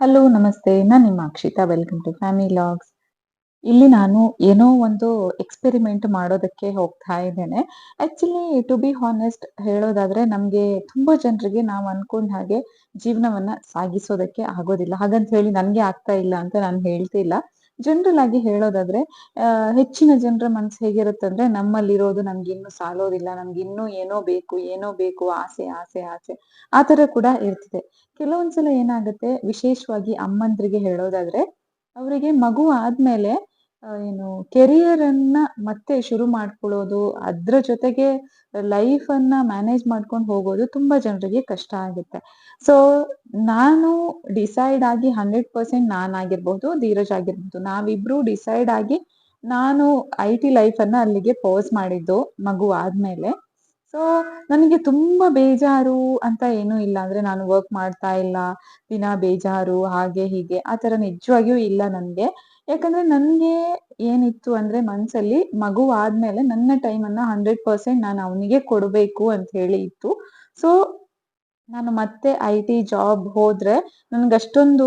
Hello ನಮಸ್ತೆ. ನಾನು ನಿಮ್ಮ Akshita. Welcome to family logs ಇಲ್ಲಿ ನಾನು ಏನೋ ಒಂದು ಎಕ್ಸ್ಪೆರಿಮೆಂಟ್ ಮಾಡೋದಕ್ಕೆ ಹೋಗ್ತಾ ಇದ್ದೇನೆ. ಆಕ್ಚುಲಿ ಟು ಬಿ ಹಾನೆಸ್ಟ್ ಹೇಳೋದಾದ್ರೆ ನಮಗೆ ತುಂಬಾ ಜನರಿಗೆ ನಾವು ಅನ್ಕೊಂಡ ಹಾಗೆ ಜೀವನವನ್ನ ಸಾಗಿಸೋದಕ್ಕೆ ಆಗೋದಿಲ್ಲ. ಹಾಗಂತ ಹೇಳಿ ನನಗೆ ಆಗ್ತಾ ಇಲ್ಲ ಅಂತ ನಾನು ಹೇಳ್ತಿಲ್ಲ. ಜನರಲ್ ಆಗಿ ಹೇಳೋದಾದ್ರೆ ಹೆಚ್ಚಿನ ಜನರ ಮನಸ್ಸು ಹೇಗಿರುತ್ತೆ ಅಂದ್ರೆ ನಮ್ಮಲ್ಲಿರೋದು ನಮ್ಗೆ ಇನ್ನು ಸಾಲೋದಿಲ್ಲ, ನಮ್ಗೆ ಇನ್ನೂ ಏನೋ ಬೇಕು ಏನೋ ಬೇಕು, ಆಸೆ ಆಸೆ ಆಸೆ ಆತರ ತರ ಕೂಡ ಇರ್ತದೆ. ಕೆಲವೊಂದ್ಸಲ ಏನಾಗುತ್ತೆ, ವಿಶೇಷವಾಗಿ ಅಮ್ಮಂದ್ರಿಗೆ ಹೇಳೋದಾದ್ರೆ, ಅವರಿಗೆ ಮಗು ಆದ್ಮೇಲೆ ಏನು ಕೆರಿಯರ್ ಅನ್ನ ಮತ್ತೆ ಶುರು ಮಾಡ್ಕೊಳ್ಳೋದು, ಅದ್ರ ಜೊತೆಗೆ ಲೈಫ್ ಅನ್ನ ಮ್ಯಾನೇಜ್ ಮಾಡ್ಕೊಂಡು ಹೋಗೋದು ತುಂಬಾ ಜನರಿಗೆ ಕಷ್ಟ ಆಗುತ್ತೆ. ಸೊ ನಾನು ಡಿಸೈಡ್ ಆಗಿ ಹಂಡ್ರೆಡ್ ಪರ್ಸೆಂಟ್ ನಾನಾಗಿರ್ಬಹುದು ಧೀರಜ್ ಆಗಿರ್ಬಹುದು ನಾವಿಬ್ರು ಡಿಸೈಡ್ ಆಗಿ ನಾನು ಐ ಟಿ ಲೈಫ್ ಅನ್ನ ಅಲ್ಲಿಗೆ ಪೋಸ್ ಮಾಡಿದ್ದು ಮಗು ಆದ್ಮೇಲೆ. ಸೊ ನನಗೆ ತುಂಬಾ ಬೇಜಾರು ಅಂತ ಏನೂ ಇಲ್ಲ. ಅಂದ್ರೆ ನಾನು ವರ್ಕ್ ಮಾಡ್ತಾ ಇಲ್ಲ, ದಿನ ಬೇಜಾರು, ಹಾಗೆ ಹೀಗೆ. ಆ ತರ ನಿಜವಾಗಿಯೂ ಇಲ್ಲ ನನ್ಗೆ. ಯಾಕಂದ್ರೆ ನನ್ಗೆ ಏನಿತ್ತು ಅಂದ್ರೆ ಮನ್ಸಲ್ಲಿ ಮಗು ಆದ್ಮೇಲೆ ನನ್ನ ಟೈಮ್ ಅನ್ನ ಹಂಡ್ರೆಡ್ ಪರ್ಸೆಂಟ್ ನಾನು ಅವನಿಗೆ ಕೊಡ್ಬೇಕು ಅಂತ ಹೇಳಿ ಇತ್ತು. ಸೊ ನಾನು ಮತ್ತೆ ಐ ಟಿ ಜಾಬ್ ಹೋದ್ರೆ ನನ್ಗೆ ಅಷ್ಟೊಂದು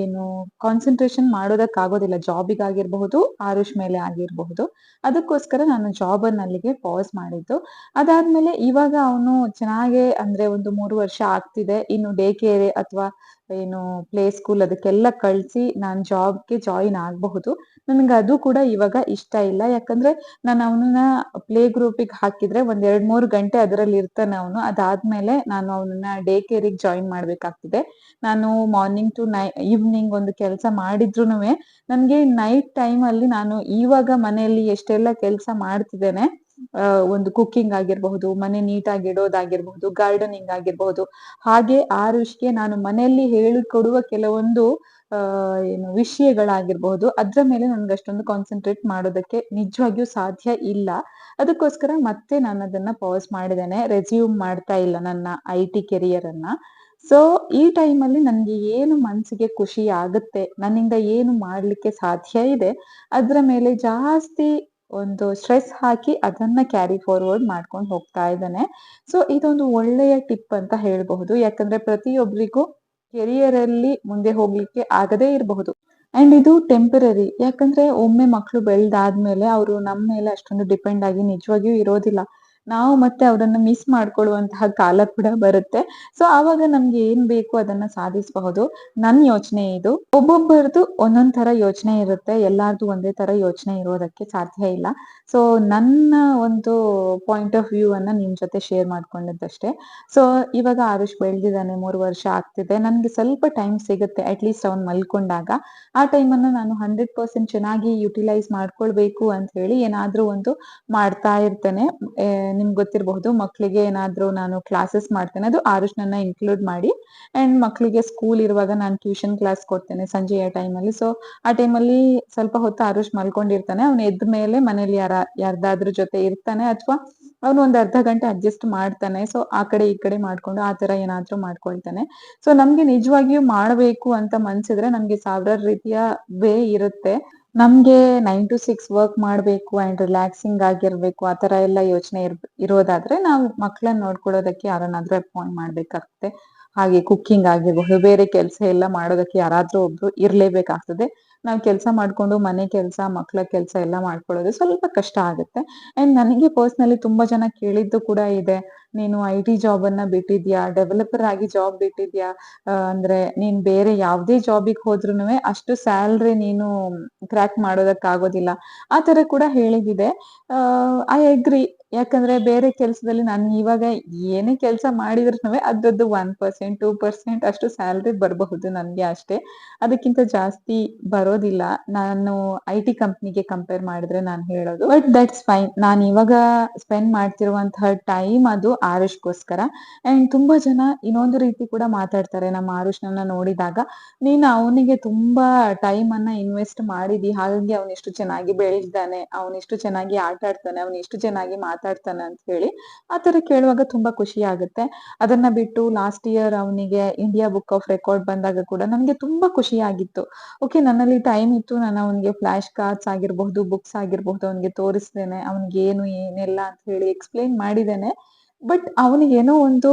ಏನು ಕಾನ್ಸಂಟ್ರೇಷನ್ ಮಾಡೋದಕ್ಕಾಗೋದಿಲ್ಲ. ಜಾಬಿಗಾಗಿರ್ಬಹುದು ಆರುಷ್ ಮೇಲೆ ಆಗಿರಬಹುದು. ಅದಕ್ಕೋಸ್ಕರ ನಾನು ಜಾಬ್ ಅನ್ನ ಅಲ್ಲಿಗೆ ಪಾಸ್ ಮಾಡಿದ್ದು. ಅದಾದ್ಮೇಲೆ ಇವಾಗ ಅವನು ಚೆನ್ನಾಗೆ ಅಂದ್ರೆ ಒಂದು ಮೂರು ವರ್ಷ ಆಗ್ತಿದೆ. ಇನ್ನು ಡೇ ಕೇರ್ ಅಥವಾ ಏನು ಪ್ಲೇ ಸ್ಕೂಲ್ ಅದಕ್ಕೆಲ್ಲ ಕಳ್ಸಿ ನಾನು ಜಾಬ್ಗೆ ಜಾಯಿನ್ ಆಗಬಹುದು. ನನಗೆ ಅದು ಕೂಡ ಇವಾಗ ಇಷ್ಟ ಇಲ್ಲ. ಯಾಕಂದ್ರೆ ನಾನು ಅವನನ್ನ ಪ್ಲೇ ಗ್ರೂಪಿಗೆ ಹಾಕಿದ್ರೆ ಒಂದ್ ಎರಡ್ ಮೂರು ಗಂಟೆ ಅದರಲ್ಲಿ ಇರ್ತಾನೆ ಅವನು. ಅದಾದ್ಮೇಲೆ ನಾನು ಅವನನ್ನ ಡೇ ಕೇರಿಗೆ ಜಾಯಿನ್ ಮಾಡ್ಬೇಕಾಗ್ತದೆ. ನಾನು ಮಾರ್ನಿಂಗ್ ಟು ನೈ ಈವ್ನಿಂಗ್ ಒಂದು ಕೆಲಸ ಮಾಡಿದ್ರುನು ನನಗೆ ನೈಟ್ ಟೈಮ್ ಅಲ್ಲಿ ನಾನು ಇವಾಗ ಮನೆಯಲ್ಲಿ ಎಷ್ಟೆಲ್ಲ ಕೆಲಸ ಮಾಡ್ತಿದ್ದೇನೆ ಒಂದು ಕುಕ್ಕಿಂಗ್ ಆಗಿರಬಹುದು, ಮನೆ ನೀಟಾಗಿ ಇಡೋದಾಗಿರ್ಬಹುದು ಗಾರ್ಡನಿಂಗ್ ಆಗಿರಬಹುದು. ಹಾಗೆ ಆರುಷ್ಗೆ ನಾನು ಮನೆಯಲ್ಲಿ ಹೇಳಿಕೊಡುವ ಕೆಲವೊಂದು ಏನು ವಿಷಯಗಳಾಗಿರ್ಬಹುದು. ಅದ್ರ ಮೇಲೆ ನನಗೆ ಅಷ್ಟೊಂದು ಕಾನ್ಸಂಟ್ರೇಟ್ ಮಾಡೋದಕ್ಕೆ ನಿಜವಾಗಿಯೂ ಸಾಧ್ಯ ಇಲ್ಲ. ಅದಕ್ಕೋಸ್ಕರ ಮತ್ತೆ ನಾನು ಅದನ್ನ ಪಾಸ್ ಮಾಡಿದ್ದೇನೆ. ರೆಸ್ಯೂಮ್ ಮಾಡ್ತಾ ಇಲ್ಲ ನನ್ನ ಐ ಟಿ ಕೆರಿಯರ್ ಅನ್ನ. ಸೊ ಈ ಟೈಮಲ್ಲಿ ನನಗೆ ಏನು ಮನಸ್ಸಿಗೆ ಖುಷಿ ಆಗುತ್ತೆ, ನನ್ನಿಂದ ಏನು ಮಾಡ್ಲಿಕ್ಕೆ ಸಾಧ್ಯ ಇದೆ, ಅದ್ರ ಮೇಲೆ ಜಾಸ್ತಿ ಒಂದು ಸ್ಟ್ರೆಸ್ ಹಾಕಿ ಅದನ್ನ ಕ್ಯಾರಿ ಫಾರ್ವರ್ಡ್ ಮಾಡ್ಕೊಂಡು ಹೋಗ್ತಾ ಇದ್ದಾನೆ. ಸೊ ಇದೊಂದು ಒಳ್ಳೆಯ ಟಿಪ್ ಅಂತ ಹೇಳಬಹುದು. ಯಾಕಂದ್ರೆ ಪ್ರತಿಯೊಬ್ಬರಿಗೂ ಕೆರಿಯರ್ ಅಲ್ಲಿ ಮುಂದೆ ಹೋಗ್ಲಿಕ್ಕೆ ಆಗದೇ ಇರಬಹುದು. ಅಂಡ್ ಇದು ಟೆಂಪರರಿ ಯಾಕಂದ್ರೆ ಒಮ್ಮೆ ಮಕ್ಕಳು ಬೆಳೆದಾದ್ಮೇಲೆ ಅವರು ನಮ್ಮ ಮೇಲೆ ಅಷ್ಟೊಂದು ಡಿಪೆಂಡ್ ಆಗಿ ನಿಜವಾಗಿಯೂ ಇರೋದಿಲ್ಲ. ನಾವು ಮತ್ತೆ ಅವರನ್ನ ಮಿಸ್ ಮಾಡ್ಕೊಳ್ಳುವಂತಹ ಕಾಲ ಕೂಡ ಬರುತ್ತೆ. ಸೊ ಆವಾಗ ನಮ್ಗೆ ಏನ್ ಬೇಕು ಅದನ್ನ ಸಾಧಿಸಬಹುದು. ನನ್ ಯೋಚನೆ ಇದು. ಒಬ್ಬೊಬ್ಬರದು ಒಂದೊಂದ್ ತರ ಯೋಚನೆ ಇರುತ್ತೆ. ಎಲ್ಲಾರ್ದು ಒಂದೇ ತರ ಯೋಚನೆ ಇರೋದಕ್ಕೆ ಸಾಧ್ಯ ಇಲ್ಲ. ಸೊ ನನ್ನ ಒಂದು ಪಾಯಿಂಟ್ ಆಫ್ ವ್ಯೂ ಅನ್ನ ನಿಮ್ ಜೊತೆ ಶೇರ್ ಮಾಡ್ಕೊಂಡಿದ್ದಷ್ಟೇ. ಸೊ ಇವಾಗ ಆರುಷ್ ಬೆಳ್ದಿದ್ದಾನೆ, ಮೂರು ವರ್ಷ ಆಗ್ತಿದೆ. ನನ್ಗೆ ಸ್ವಲ್ಪ ಟೈಮ್ ಸಿಗುತ್ತೆ ಅಟ್ಲೀಸ್ಟ್ ಅವ್ನ್ ಮಲ್ಕೊಂಡಾಗ. ಆ ಟೈಮ್ ಅನ್ನ ನಾನು ಹಂಡ್ರೆಡ್ ಪರ್ಸೆಂಟ್ ಚೆನ್ನಾಗಿ ಯುಟಿಲೈಸ್ ಮಾಡ್ಕೊಳ್ಬೇಕು ಅಂತ ಹೇಳಿ ಏನಾದ್ರೂ ಒಂದು ಮಾಡ್ತಾ ಇರ್ತೇನೆ. ನಿಮ್ಗೆ ಗೊತ್ತಿರಬಹುದು ಮಕ್ಕಳಿಗೆ ಏನಾದ್ರೂ ನಾನು ಕ್ಲಾಸಸ್ ಮಾಡ್ತೇನೆ. ಅದು ಆರುಷ್ ನನ್ನ ಇನ್ಕ್ಲೂಡ್ ಮಾಡಿ. ಅಂಡ್ ಮಕ್ಕಳಿಗೆ ಸ್ಕೂಲ್ ಇರುವಾಗ ನಾನು ಟ್ಯೂಷನ್ ಕ್ಲಾಸ್ ಕೊಡ್ತೇನೆ ಸಂಜೆಯ ಟೈಮಲ್ಲಿ ಸೊ ಆ ಟೈಮಲ್ಲಿ ಸ್ವಲ್ಪ ಹೊತ್ತು ಆರುಷ್ ಮಲ್ಕೊಂಡಿರ್ತಾನೆ. ಅವ್ನು ಎದ್ದ ಮೇಲೆ ಮನೇಲಿ ಯಾರ ಯಾರ್ದಾದ್ರ ಜೊತೆ ಇರ್ತಾನೆ ಅಥವಾ ಅವನು ಒಂದ್ ಅರ್ಧ ಗಂಟೆ ಅಡ್ಜಸ್ಟ್ ಮಾಡ್ತಾನೆ. ಸೊ ಆ ಕಡೆ ಈ ಕಡೆ ಮಾಡ್ಕೊಂಡು ಆ ತರ ಏನಾದ್ರೂ ಮಾಡ್ಕೊಳ್ತಾನೆ. ಸೊ ನಮ್ಗೆ ನಿಜವಾಗಿಯೂ ಮಾಡಬೇಕು ಅಂತ ಮನ್ಸಿದ್ರೆ ನಮ್ಗೆ ಸಾವಿರಾರು ರೀತಿಯ ವೇ ಇರುತ್ತೆ. ನಮ್ಗೆ ನೈನ್ ಟು ಸಿಕ್ಸ್ ವರ್ಕ್ ಮಾಡ್ಬೇಕು ಅಂಡ್ ರಿಲ್ಯಾಕ್ಸಿಂಗ್ ಆಗಿರ್ಬೇಕು, ಆ ತರ ಎಲ್ಲ ಯೋಚನೆ ಇರ್, ಇರೋದಾದ್ರೆ ನಾವು ಮಕ್ಕಳನ್ನ ನೋಡ್ಕೊಳ್ಳೋದಕ್ಕೆ ಯಾರನ್ನಾದ್ರೂ ಅಪಾಯಿಂಟ್ ಮಾಡ್ಬೇಕಾಗ್ತದೆ. ಹಾಗೆ ಕುಕ್ಕಿಂಗ್ ಆಗಿರ್ಬಹುದು ಬೇರೆ ಕೆಲಸ ಎಲ್ಲ ಮಾಡೋದಕ್ಕೆ ಯಾರಾದ್ರೂ ಒಬ್ರು ಇರ್ಲೇಬೇಕಾಗ್ತದೆ. ನಾವು ಕೆಲಸ ಮಾಡ್ಕೊಂಡು ಮನೆ ಕೆಲಸ ಮಕ್ಕಳ ಕೆಲಸ ಎಲ್ಲ ಮಾಡ್ಕೊಳ್ಳೋದು ಸ್ವಲ್ಪ ಕಷ್ಟ ಆಗುತ್ತೆ. ಅಂಡ್ ನನಗೆ ಪರ್ಸ್ನಲಿ ತುಂಬಾ ಜನ ಕೇಳಿದ್ದು ಕೂಡ ಇದೆ. ನೀನು ಐ ಟಿ ಜಾಬ್ ಅನ್ನ ಬಿಟ್ಟಿದ್ಯಾ? ಡೆವಲಪರ್ ಆಗಿ ಜಾಬ್ ಬಿಟ್ಟಿದ್ಯಾ? ಅಂದ್ರೆ ನೀನ್ ಬೇರೆ ಯಾವ್ದೇ ಜಾಬಿಗೆ ಹೋದ್ರುನು ಅಷ್ಟು ಸ್ಯಾಲ್ರಿ ನೀನು ಕ್ರ್ಯಾಕ್ ಮಾಡೋದಕ್ಕಾಗೋದಿಲ್ಲ. ಆ ತರ ಕೂಡ ಹೇಳಿದಿದೆ ಐ ಅಗ್ರಿ ಯಾಕಂದ್ರೆ ಬೇರೆ ಕೆಲಸದಲ್ಲಿ ನಾನು ಇವಾಗ ಏನೇ ಕೆಲಸ ಮಾಡಿದ್ರು ಅದ್ರದ್ದು ಒನ್ ಪರ್ಸೆಂಟ್ ಟೂ ಪರ್ಸೆಂಟ್ ಅಷ್ಟು ಸ್ಯಾಲ್ರಿ ಬರಬಹುದು ನನ್ಗೆ ಅಷ್ಟೇ. ಅದಕ್ಕಿಂತ ಜಾಸ್ತಿ ಬರೋದಿಲ್ಲ. ನಾನು ಐ ಟಿ ಕಂಪ್ನಿಗೆ ಕಂಪೇರ್ ಮಾಡಿದ್ರೆ ನಾನು ಹೇಳೋದು. ಬಟ್ ದಟ್ಸ್ ಫೈನ್ ನಾನು ಇವಾಗ ಸ್ಪೆಂಡ್ ಮಾಡ್ತಿರುವಂತಹ ಟೈಮ್ ಅದು ಆರುಷ್ಗೋಸ್ಕರ. ಅಂಡ್ ತುಂಬಾ ಜನ ಇನ್ನೊಂದು ರೀತಿ ಕೂಡ ಮಾತಾಡ್ತಾರೆ. ನಮ್ಮ ಆರುಷ್ನನ್ನ ನೋಡಿದಾಗ, ನೀನು ಅವನಿಗೆ ತುಂಬಾ ಟೈಮ್ ಅನ್ನ ಇನ್ವೆಸ್ಟ್ ಮಾಡಿದಿ. ಹಾಗಾಗಿ ಅವನು ಎಷ್ಟು ಚೆನ್ನಾಗಿ ಬೆಳೆದಿದ್ದಾನೆ ಅವನು ಎಷ್ಟು ಚೆನ್ನಾಗಿ ಆಟ ಆಡ್ತಾನೆ. ಅವನು ಇಷ್ಟು ಚೆನ್ನಾಗಿ ಮಾತಾಡ್ತಾನೆ ಅಂತ ಹೇಳಿ ಆ ತರ ಕೇಳುವಾಗ ತುಂಬಾ ಖುಷಿ ಆಗುತ್ತೆ. ಅದನ್ನ ಬಿಟ್ಟು ಲಾಸ್ಟ್ ಇಯರ್ ಅವನಿಗೆ ಇಂಡಿಯಾ ಬುಕ್ ಆಫ್ ರೆಕಾರ್ಡ್ ಬಂದಾಗ ಕೂಡ ನನಗೆ ತುಂಬಾ ಖುಷಿ ಆಗಿತ್ತು. ಓಕೆ ನನ್ನಲ್ಲಿ ಟೈಮ್ ಇತ್ತು. ನಾನು ಅವನಿಗೆ ಫ್ಲಾಶ್ ಕಾರ್ಡ್ಸ್ ಆಗಿರಬಹುದು ಬುಕ್ಸ್ ಆಗಿರಬಹುದು, ಅವನಿಗೆ ತೋರಿಸ್ತೇನೆ ಅವನಿಗೆ ಏನು ಏನೆಲ್ಲ ಅಂತ ಹೇಳಿ ಎಕ್ಸ್ಪ್ಲೈನ್ ಮಾಡಿದ್ದೇನೆ. ಬಟ್ ಅವನಿಗೇನೋ ಒಂದು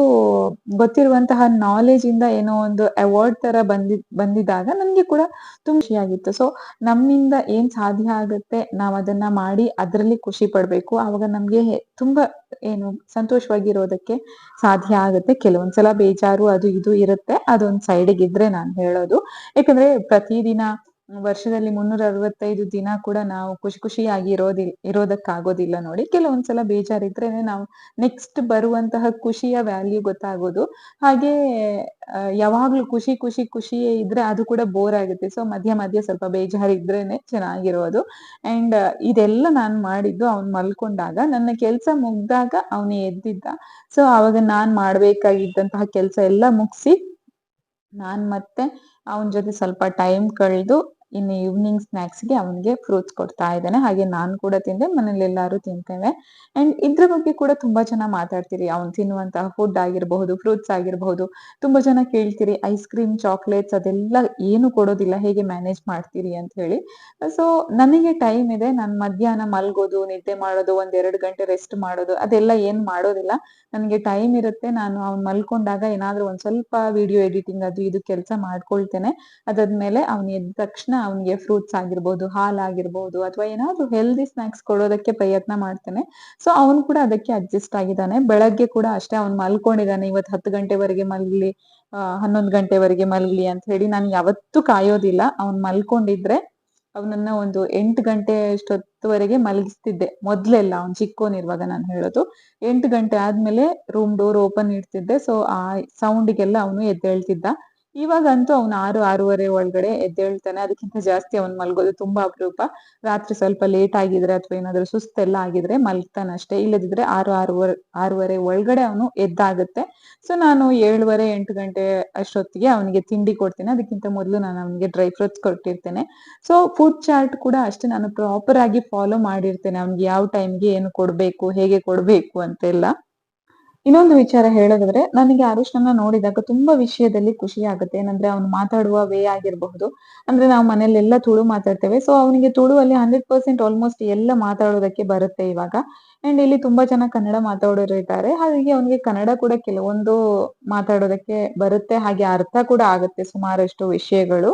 ಗೊತ್ತಿರುವಂತಹ ನಾಲೆಜ್ ಇಂದ ಏನೋ ಒಂದು ಅವಾರ್ಡ್ ತರ ಬಂದಿದ್ ಬಂದಿದ್ದಾಗ ನನ್ಗೆ ಕೂಡ ತುಂಬ ಖುಷಿಯಾಗಿತ್ತು. ಸೊ ನಮ್ಮಿಂದ ಏನ್ ಸಾಧ್ಯ ಆಗುತ್ತೆ ನಾವ್ ಅದನ್ನ ಮಾಡಿ ಅದರಲ್ಲಿ ಖುಷಿ ಪಡ್ಬೇಕು. ಆವಾಗ ನಮ್ಗೆ ತುಂಬಾ ಏನು ಸಂತೋಷವಾಗಿರೋದಕ್ಕೆ ಸಾಧ್ಯ ಆಗುತ್ತೆ. ಕೆಲವೊಂದ್ಸಲ ಬೇಜಾರು ಅದು ಇದು ಇರುತ್ತೆ. ಅದೊಂದ್ ಸೈಡ್ಗೆ ಇದ್ರೆ ನಾನ್ ಹೇಳೋದು. ಯಾಕಂದ್ರೆ ಪ್ರತಿದಿನ ವರ್ಷದಲ್ಲಿ ಮುನ್ನೂರ ಅರವತ್ತೈದು ದಿನ ಕೂಡ ನಾವು ಖುಷಿ ಖುಷಿಯಾಗಿ ಇರೋದಿ ಇರೋದಕ್ಕಾಗೋದಿಲ್ಲ ನೋಡಿ. ಕೆಲವೊಂದ್ಸಲ ಬೇಜಾರಿದ್ರೇನೆ ನಾವು ನೆಕ್ಸ್ಟ್ ಬರುವಂತಹ ಖುಷಿಯ ವ್ಯಾಲ್ಯೂ ಗೊತ್ತಾಗೋದು. ಹಾಗೆ ಯಾವಾಗ್ಲೂ ಖುಷಿ, ಖುಷಿ, ಖುಷಿಯೇ ಇದ್ರೆ ಅದು ಕೂಡ ಬೋರ್ ಆಗುತ್ತೆ. ಸೊ ಮಧ್ಯ ಮಧ್ಯ ಸ್ವಲ್ಪ ಬೇಜಾರಿದ್ರೇನೆ ಚೆನ್ನಾಗಿರೋದು. ಅಂಡ್ ಇದೆಲ್ಲ ನಾನು ಮಾಡಿದ್ದು ಅವ್ನ್ ಮಲ್ಕೊಂಡಾಗ. ನನ್ನ ಕೆಲ್ಸ ಮುಗ್ದಾಗ ಅವನು ಎದ್ದಿದ್ದ. ಸೊ ಅವಾಗ ನಾನ್ ಮಾಡ್ಬೇಕಾಗಿದ್ದಂತಹ ಕೆಲ್ಸ ಎಲ್ಲ ಮುಗಿಸಿ ನಾನ್ ಮತ್ತೆ ಅವನ್ ಜೊತೆ ಸ್ವಲ್ಪ ಟೈಮ್ ಕಳ್ದು ಇನ್ನು ಈವ್ನಿಂಗ್ ಸ್ನಾಕ್ಸ್‌ಗೆ ಅವನಿಗೆ ಫ್ರೂಟ್ಸ್ ಕೊಡ್ತಾ ಇದ್ದಾನೆ ಹಾಗೆ ನಾನು ಕೂಡ ತಿಂದೆ. ಮನೇಲಿ ಎಲ್ಲಾರು ತಿಂತೇವೆ. ಅಂಡ್ ಇದ್ರ ಬಗ್ಗೆ ಕೂಡ ತುಂಬಾ ಜನ ಮಾತಾಡ್ತೀರಿ. ಅವ್ನು ತಿನ್ನುವಂತಹ ಫುಡ್ ಆಗಿರಬಹುದು ಫ್ರೂಟ್ಸ್ ಆಗಿರಬಹುದು ತುಂಬಾ ಜನ ಕೇಳ್ತೀರಿ ಐಸ್ ಕ್ರೀಮ್, ಚಾಕ್ಲೇಟ್ಸ್ ಅದೆಲ್ಲ ಏನು ಕೊಡೋದಿಲ್ಲ. ಹೇಗೆ ಮ್ಯಾನೇಜ್ ಮಾಡ್ತೀರಿ ಅಂತ ಹೇಳಿ. ಸೊ ನನಗೆ ಟೈಮ್ ಇದೆ. ನಾನು ಮಧ್ಯಾಹ್ನ ಮಲ್ಗೋದು, ನಿದ್ದೆ ಮಾಡೋದು, ಒಂದ್ ಎರಡು ಗಂಟೆ ರೆಸ್ಟ್ ಮಾಡೋದು ಅದೆಲ್ಲ ಏನ್ ಮಾಡೋದಿಲ್ಲ. ನನಗೆ ಟೈಮ್ ಇರುತ್ತೆ. ನಾನು ಅವ್ನು ಮಲ್ಕೊಂಡಾಗ ಏನಾದ್ರು ಒಂದ್ ಸ್ವಲ್ಪ ವಿಡಿಯೋ ಎಡಿಟಿಂಗ್ ಅದು ಇದು ಕೆಲಸ ಮಾಡ್ಕೊಳ್ತೇನೆ. ಅದಾದ್ಮೇಲೆ ಅವ್ನು ಎದ್ದ ತಕ್ಷಣ ಅವ್ನಿಗೆ ಫ್ರೂಟ್ಸ್ ಆಗಿರ್ಬೋದು, ಹಾಲಾಗಿರ್ಬೋದು ಅಥವಾ ಏನಾದ್ರು ಹೆಲ್ದಿ ಸ್ನಾಕ್ಸ್ ಕೊಡೋದಕ್ಕೆ ಪ್ರಯತ್ನ ಮಾಡ್ತಾನೆ ಸೊ ಅವನು ಕೂಡ ಅದಕ್ಕೆ ಅಡ್ಜಸ್ಟ್ ಆಗಿದ್ದಾನೆ. ಬೆಳಗ್ಗೆ ಕೂಡ ಅಷ್ಟೇ ಅವ್ನು ಮಲ್ಕೊಂಡಿದ್ದಾನೆ ಇವತ್ತು 10 ಗಂಟೆವರೆಗೆ ಮಲ್ಲಿ ಹನ್ನೊಂದು 11 ಗಂಟೆವರೆಗೆ ಮಲ್ಲಿ ಅಂತ ಹೇಳಿ ನಾನು ಯಾವತ್ತೂ ಕಾಯೋದಿಲ್ಲ. ಅವ್ನು ಮಲ್ಕೊಂಡಿದ್ರೆ ಅವನನ್ನ ಒಂದು ಎಂಟು ಗಂಟೆ ಅಷ್ಟೊತ್ತುವರೆಗೆ ಮಲಗಿಸ್ತಿದ್ದೆ. ಮೊದ್ಲೆಲ್ಲ ಅವ್ನು ಚಿಕ್ಕೋನಿರುವಾಗ ನಾನು ಹೇಳೋದು. ಎಂಟು ಗಂಟೆ ಆದ್ಮೇಲೆ ರೂಮ್ ಡೋರ್ ಓಪನ್ ಇಡ್ತಿದ್ದೆ. ಸೊ ಆ ಸೌಂಡಿಗೆಲ್ಲ ಅವನು ಎದ್ದೇಳ್ತಿದ್ದ. ಇವಾಗಂತೂ ಅವ್ನು 6, 6:30 ಒಳಗಡೆ ಎದ್ದೇಳ್ತಾನೆ. ಅದಕ್ಕಿಂತ ಜಾಸ್ತಿ ಅವ್ನು ಮಲ್ಗೋದು ತುಂಬಾ ಅಪರೂಪ. ರಾತ್ರಿ ಸ್ವಲ್ಪ ಲೇಟ್ ಆಗಿದ್ರೆ ಅಥವಾ ಏನಾದ್ರು ಸುಸ್ತೆಲ್ಲ ಆಗಿದ್ರೆ ಮಲಗ್ತಾನಷ್ಟೇ. ಇಲ್ಲದಿದ್ರೆ 6, 6 6:30 ಒಳಗಡೆ ಅವನು ಎದ್ದಾಗುತ್ತೆ. ಸೊ ನಾನು 7:30, 8 ಗಂಟೆ ಅಷ್ಟೊತ್ತಿಗೆ ಅವನಿಗೆ ತಿಂಡಿ ಕೊಡ್ತೀನಿ ಅದಕ್ಕಿಂತ ಮೊದಲು ನಾನು ಅವನಿಗೆ ಡ್ರೈ ಫ್ರೂಟ್ಸ್ ಕೊಟ್ಟಿರ್ತೇನೆ. ಸೊ ಫುಡ್ ಚಾರ್ಟ್ ಕೂಡ ಅಷ್ಟೇ ನಾನು ಪ್ರಾಪರ್ ಆಗಿ ಫಾಲೋ ಮಾಡಿರ್ತೇನೆ. ಅವ್ನಿಗೆ ಯಾವ ಟೈಮ್‌ಗೆ ಏನು ಕೊಡ್ಬೇಕು, ಹೇಗೆ ಕೊಡ್ಬೇಕು ಅಂತೆಲ್ಲ. ಇನ್ನೊಂದು ವಿಚಾರ ಹೇಳೋದಾದ್ರೆ, ನನಗೆ ಅರುಷ್ನನ್ನ ನೋಡಿದಾಗ ತುಂಬಾ ವಿಷಯದಲ್ಲಿ ಖುಷಿ ಆಗುತ್ತೆ. ಏನಂದ್ರೆ ಅವ್ನು ಮಾತಾಡುವ ವೇ ಆಗಿರಬಹುದು. ಅಂದ್ರೆ ನಾವು ಮನೆಯಲ್ಲೆಲ್ಲ ತುಳು ಮಾತಾಡ್ತೇವೆ. ಸೊ ಅವನಿಗೆ ತುಳುವಲ್ಲಿ 100% ಆಲ್ಮೋಸ್ಟ್ ಎಲ್ಲ ಮಾತಾಡೋದಕ್ಕೆ ಬರುತ್ತೆ ಇವಾಗ. ಅಂಡ್ ಇಲ್ಲಿ ತುಂಬಾ ಜನ ಕನ್ನಡ ಮಾತಾಡೋರು ಇದ್ದಾರೆ. ಹಾಗಾಗಿ ಅವನಿಗೆ ಕನ್ನಡ ಕೂಡ ಕೆಲವೊಂದು ಮಾತಾಡೋದಕ್ಕೆ ಬರುತ್ತೆ. ಹಾಗೆ ಅರ್ಥ ಕೂಡ ಆಗುತ್ತೆ ಸುಮಾರಷ್ಟು ವಿಷಯಗಳು.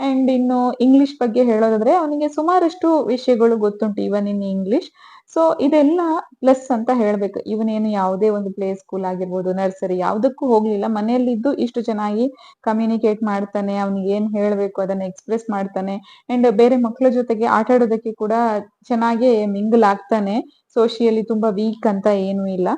ಅಂಡ್ ಇನ್ನು ಇಂಗ್ಲಿಷ್ ಬಗ್ಗೆ ಹೇಳೋದಾದ್ರೆ ಅವನಿಗೆ ಸುಮಾರಷ್ಟು ವಿಷಯಗಳು ಗೊತ್ತುಂಟು ಇವನ್ ಇನ್ ಇಂಗ್ಲಿಷ್. ಸೊ ಇದೆಲ್ಲ ಪ್ಲಸ್ ಅಂತ ಹೇಳ್ಬೇಕು. ಇವನೇನು ಯಾವುದೇ ಒಂದು ಪ್ಲೇ ಸ್ಕೂಲ್ ಆಗಿರ್ಬೋದು ನರ್ಸರಿ ಯಾವುದಕ್ಕೂ ಹೋಗ್ಲಿಲ್ಲ. ಮನೆಯಲ್ಲಿದ್ದು ಇಷ್ಟು ಚೆನ್ನಾಗಿ ಕಮ್ಯುನಿಕೇಟ್ ಮಾಡ್ತಾನೆ. ಅವ್ನಿಗೆ ಏನ್ ಹೇಳ್ಬೇಕು ಅದನ್ನ ಎಕ್ಸ್‌ಪ್ರೆಸ್ ಮಾಡ್ತಾನೆ. ಅಂಡ್ ಬೇರೆ ಮಕ್ಳ ಜೊತೆಗೆ ಆಟ ಆಡೋದಕ್ಕೆ ಕೂಡ ಚೆನ್ನಾಗಿ ಮಿಂಗಲ್ ಆಗ್ತಾನೆ. ಸೋಶಿಯಲಿ ತುಂಬಾ ವೀಕ್ ಅಂತ ಏನು ಇಲ್ಲ.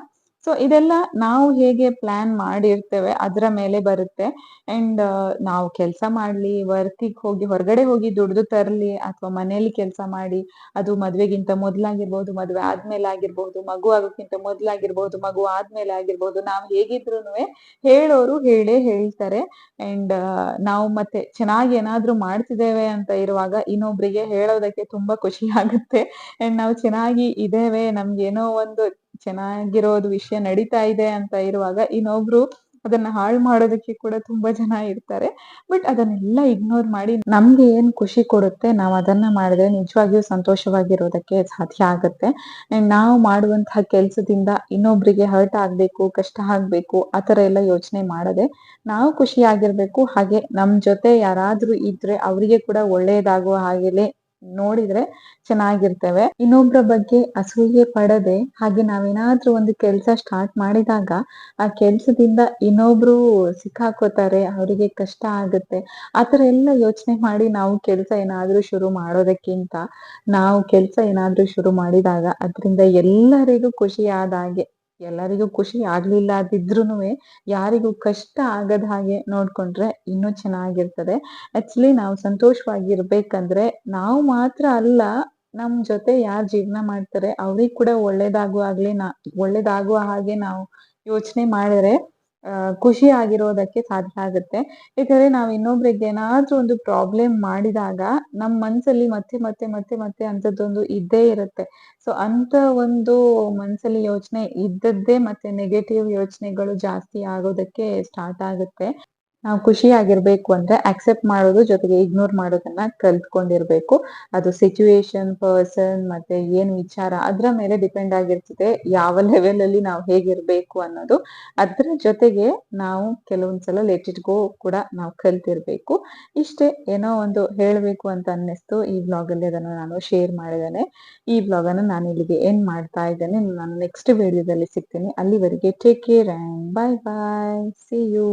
ಸೊ ಇದೆಲ್ಲ ನಾವು ಹೇಗೆ ಪ್ಲಾನ್ ಮಾಡಿರ್ತೇವೆ ಅದರ ಮೇಲೆ ಬರುತ್ತೆ. ಅಂಡ್ ನಾವು ಕೆಲಸ ಮಾಡ್ಲಿ, ವರ್ತಿಗೆ ಹೋಗಿ ಹೊರಗಡೆ ಹೋಗಿ ದುಡ್ದು ತರ್ಲಿ ಅಥವಾ ಮನೆಯಲ್ಲಿ ಕೆಲಸ ಮಾಡಿ, ಅದು ಮದ್ವೆಗಿಂತ ಮೊದ್ಲಾಗಿರ್ಬಹುದು, ಮದ್ವೆ ಆದ್ಮೇಲೆ ಆಗಿರ್ಬಹುದು, ಮಗು ಆಗೋಕ್ಕಿಂತ ಮೊದ್ಲಾಗಿರ್ಬಹುದು, ಮಗು ಆದ್ಮೇಲೆ ಆಗಿರ್ಬಹುದು, ನಾವು ಹೇಗಿದ್ರು ಹೇಳೋರು ಹೇಳೇ ಹೇಳ್ತಾರೆ. ಅಂಡ್ ನಾವು ಮತ್ತೆ ಚೆನ್ನಾಗಿ ಏನಾದ್ರೂ ಮಾಡ್ತಿದ್ದೇವೆ ಅಂತ ಇರುವಾಗ ಇನ್ನೊಬ್ರಿಗೆ ಹೇಳೋದಕ್ಕೆ ತುಂಬಾ ಖುಷಿ ಆಗುತ್ತೆ. ಅಂಡ್ ನಾವು ಚೆನ್ನಾಗಿ ಇದ್ದೇವೆ, ಏನೋ ಒಂದು ಚೆನ್ನಾಗಿರೋದು ವಿಷಯ ನಡೀತಾ ಇದೆ ಅಂತ ಇರುವಾಗ ಇನ್ನೊಬ್ರು ಅದನ್ನ ಹಾಳು ಮಾಡೋದಕ್ಕೆ ಕೂಡ ತುಂಬಾ ಜನ ಇರ್ತಾರೆ. ಬಟ್ ಅದನ್ನೆಲ್ಲ ಇಗ್ನೋರ್ ಮಾಡಿ ನಮ್ಗೆ ಏನ್ ಖುಷಿ ಕೊಡುತ್ತೆ ನಾವ್ ಅದನ್ನ ಮಾಡಿದ್ರೆ ನಿಜವಾಗಿಯೂ ಸಂತೋಷವಾಗಿರೋದಕ್ಕೆ ಸಾಧ್ಯ ಆಗುತ್ತೆ. ನಾವು ಮಾಡುವಂತಹ ಕೆಲ್ಸದಿಂದ ಇನ್ನೊಬ್ರಿಗೆ ಹರ್ಟ್ ಆಗ್ಬೇಕು, ಕಷ್ಟ ಆಗ್ಬೇಕು ಆ ತರ ಎಲ್ಲ ಯೋಚನೆ ಮಾಡದೆ ನಾವು ಖುಷಿಯಾಗಿರ್ಬೇಕು. ಹಾಗೆ ನಮ್ ಜೊತೆ ಯಾರಾದ್ರೂ ಇದ್ರೆ ಅವ್ರಿಗೆ ಕೂಡ ಒಳ್ಳೇದಾಗುವ ಹಾಗೆಲೇ ನೋಡಿದ್ರೆ ಚೆನ್ನಾಗಿರ್ತವೆ ಇನ್ನೊಬ್ಬರ ಬಗ್ಗೆ ಅಸೂಯೆ ಪಡದೆ ಹಾಗೆ ನಾವೇನಾದ್ರೂ ಒಂದು ಕೆಲಸ ಸ್ಟಾರ್ಟ್ ಮಾಡಿದಾಗ ಆ ಕೆಲ್ಸದಿಂದ ಇನ್ನೊಬ್ರು ಸಿಕ್ಕಾಕೋತಾರೆ, ಅವರಿಗೆ ಕಷ್ಟ ಆಗುತ್ತೆ. ಆ ತರ ಎಲ್ಲ ಯೋಚನೆ ಮಾಡಿ ನಾವು ಕೆಲ್ಸ ಏನಾದ್ರೂ ಶುರು ಮಾಡೋದಕ್ಕಿಂತ ನಾವು ಕೆಲ್ಸ ಏನಾದ್ರೂ ಶುರು ಮಾಡಿದಾಗ ಅದರಿಂದ ಎಲ್ಲರಿಗೂ ಖುಷಿಯಾದ ಹಾಗೆ, ಎಲ್ಲರಿಗೂ ಖುಷಿ ಆಗ್ಲಿಲ್ಲದಿದ್ರುನುವೆ ಯಾರಿಗೂ ಕಷ್ಟ ಆಗದ ಹಾಗೆ ನೋಡ್ಕೊಂಡ್ರೆ ಇನ್ನೂ ಚೆನ್ನಾಗಿರ್ತದೆ. ಆಕ್ಚುಲಿ ನಾವು ಸಂತೋಷವಾಗಿರ್ಬೇಕಂದ್ರೆ ನಾವು ಮಾತ್ರ ಅಲ್ಲ, ನಮ್ ಜೊತೆ ಯಾರ್ ಜೀವನ ಮಾಡ್ತಾರೆ ಅವ್ರಿಗ್ ಕೂಡ ಒಳ್ಳೇದಾಗುವಾಗ್ಲಿ ನಾ ಒಳ್ಳೇದಾಗುವ ಹಾಗೆ ನಾವು ಯೋಚನೆ ಮಾಡಿದ್ರೆ ಅ ಖುಷಿಯಾಗಿರೋದಕ್ಕೆ ಸಾಧ್ಯ ಆಗುತ್ತೆ. ಯಾಕಂದ್ರೆ ನಾವು ಇನ್ನೊಬ್ರಿಗೆ ಏನಾದ್ರೂ ಒಂದು ಪ್ರಾಬ್ಲಮ್ ಮಾಡಿದಾಗ ನಮ್ ಮನ್ಸಲ್ಲಿ ಮತ್ತೆ ಮತ್ತೆ ಮತ್ತೆ ಮತ್ತೆ ಅಂಥದ್ದೊಂದು ಇದ್ದೇ ಇರುತ್ತೆ. ಸೊ ಅಂತ ಒಂದು ಮನ್ಸಲ್ಲಿ ಯೋಚನೆ ಇದ್ದದ್ದೇ ಮತ್ತೆ ನೆಗೆಟಿವ್ ಯೋಚನೆಗಳು ಜಾಸ್ತಿ ಆಗೋದಕ್ಕೆ ಸ್ಟಾರ್ಟ್ ಆಗುತ್ತೆ. ನಾವು ಖುಷಿಯಾಗಿರ್ಬೇಕು ಅಂದ್ರೆ ಅಕ್ಸೆಪ್ಟ್ ಮಾಡೋದು ಜೊತೆಗೆ ಇಗ್ನೋರ್ ಮಾಡೋದನ್ನ ಕಲ್ತ್ಕೊಂಡಿರ್ಬೇಕು. ಅದು ಸಿಚುವೇಶನ್ ಪರ್ಸನ್ ಮತ್ತೆ ಏನ್ ವಿಚಾರ ಅದ್ರ ಮೇಲೆ ಡಿಪೆಂಡ್ ಆಗಿರ್ತದೆ ಯಾವ ಲೆವೆಲ್ ಅಲ್ಲಿ ನಾವು ಹೇಗಿರ್ಬೇಕು ಅನ್ನೋದು. ಅದ್ರ ಜೊತೆಗೆ ನಾವು ಕೆಲವೊಂದ್ಸಲ ಲೆಟ್ ಇಟ್ ಗೋ ಕೂಡ ನಾವು ಕಲ್ತಿರ್ಬೇಕು. ಇಷ್ಟೇ ಏನೋ ಒಂದು ಹೇಳಬೇಕು ಅಂತ ಅನ್ನಿಸ್ತು ಈ ಬ್ಲಾಗ್ ಅಲ್ಲಿ ಅದನ್ನು ನಾನು ಶೇರ್ ಮಾಡಿದ್ದೇನೆ. ಈ ಬ್ಲಾಗ್ ಅನ್ನು ನಾನು ಇಲ್ಲಿಗೆ ಏನ್ ಮಾಡ್ತಾ ಇದ್ದೇನೆ. ನಾನು ನೆಕ್ಸ್ಟ್ ವಿಡಿಯೋದಲ್ಲಿ ಸಿಗ್ತೀನಿ. ಅಲ್ಲಿವರೆಗೆ take care and bye bye see you